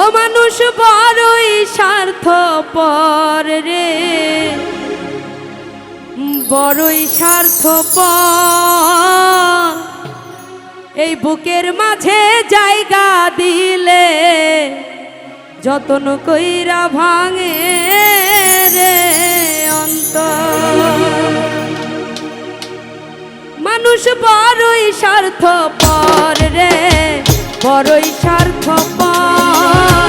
ও মানুষ বড়ই স্বার্থ পর রে। বড়ই স্বার্থ এই বুকের মাঝে জায়গা দিলে যতন কইরা ভাঙে রে অন্তর। মানুষ বড়ই স্বার্থ পর রে, বড়ই স্বার্থ amor.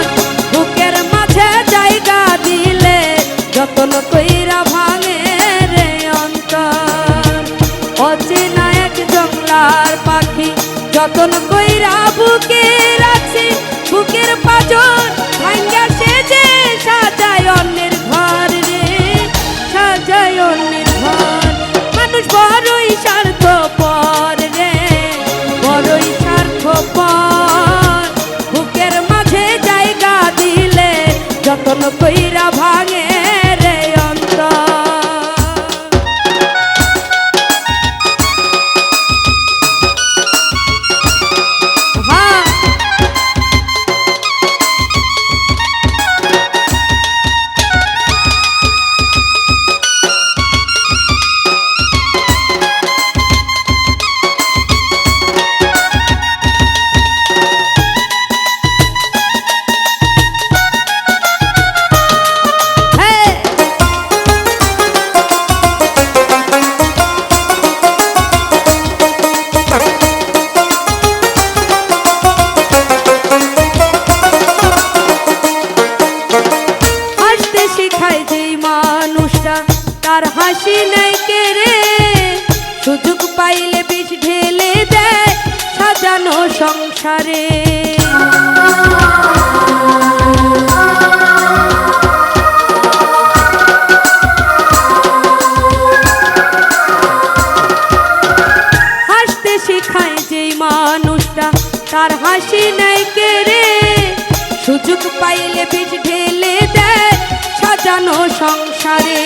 নাই সুযোগ পাইলে বিষ ঢেলে দেয় সাজানো সংসারে। হাসতে শেখায় যেই মানুষটা, তার হাসি নাই কেড়ে সুযোগ পাইলে বিষ ঢেলে দেয় সাজানো সংসারে।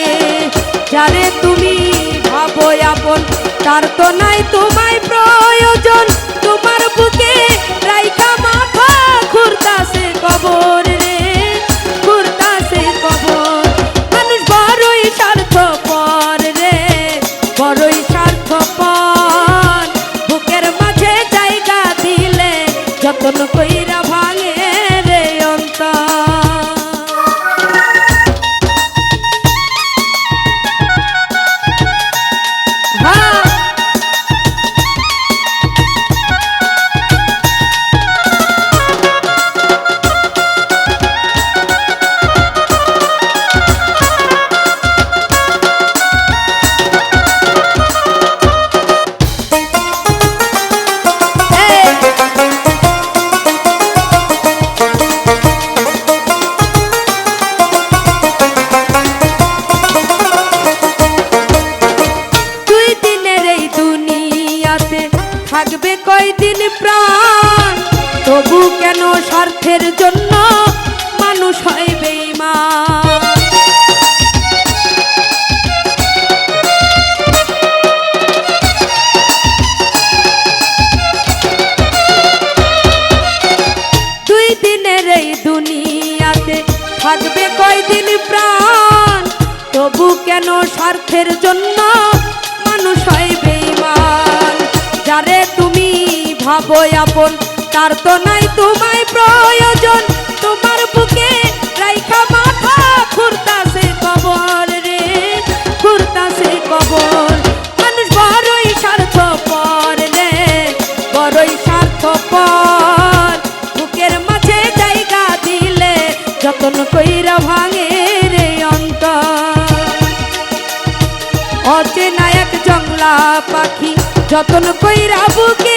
যারে তুমি তার তো নাই তোমায় প্রয়োজন তোমার বুকে কয়দিন প্রাণ? তবু কেন স্বার্থের জন্য মানুষ হয় বেইমান যারে তুমি ভাবো আপন, তার তো নাই তোমায় প্রয়োজন। তোমার বুকে যতন কইরা ভাঙে রে অন্ত অচেনা এক জংলা পাখি যতন কইরা বুকে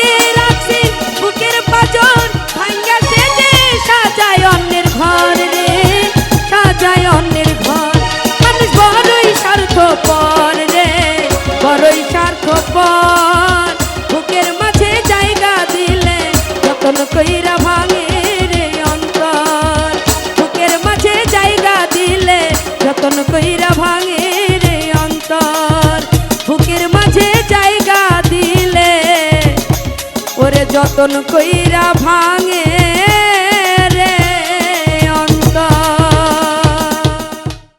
যতন কইরা ভাঙে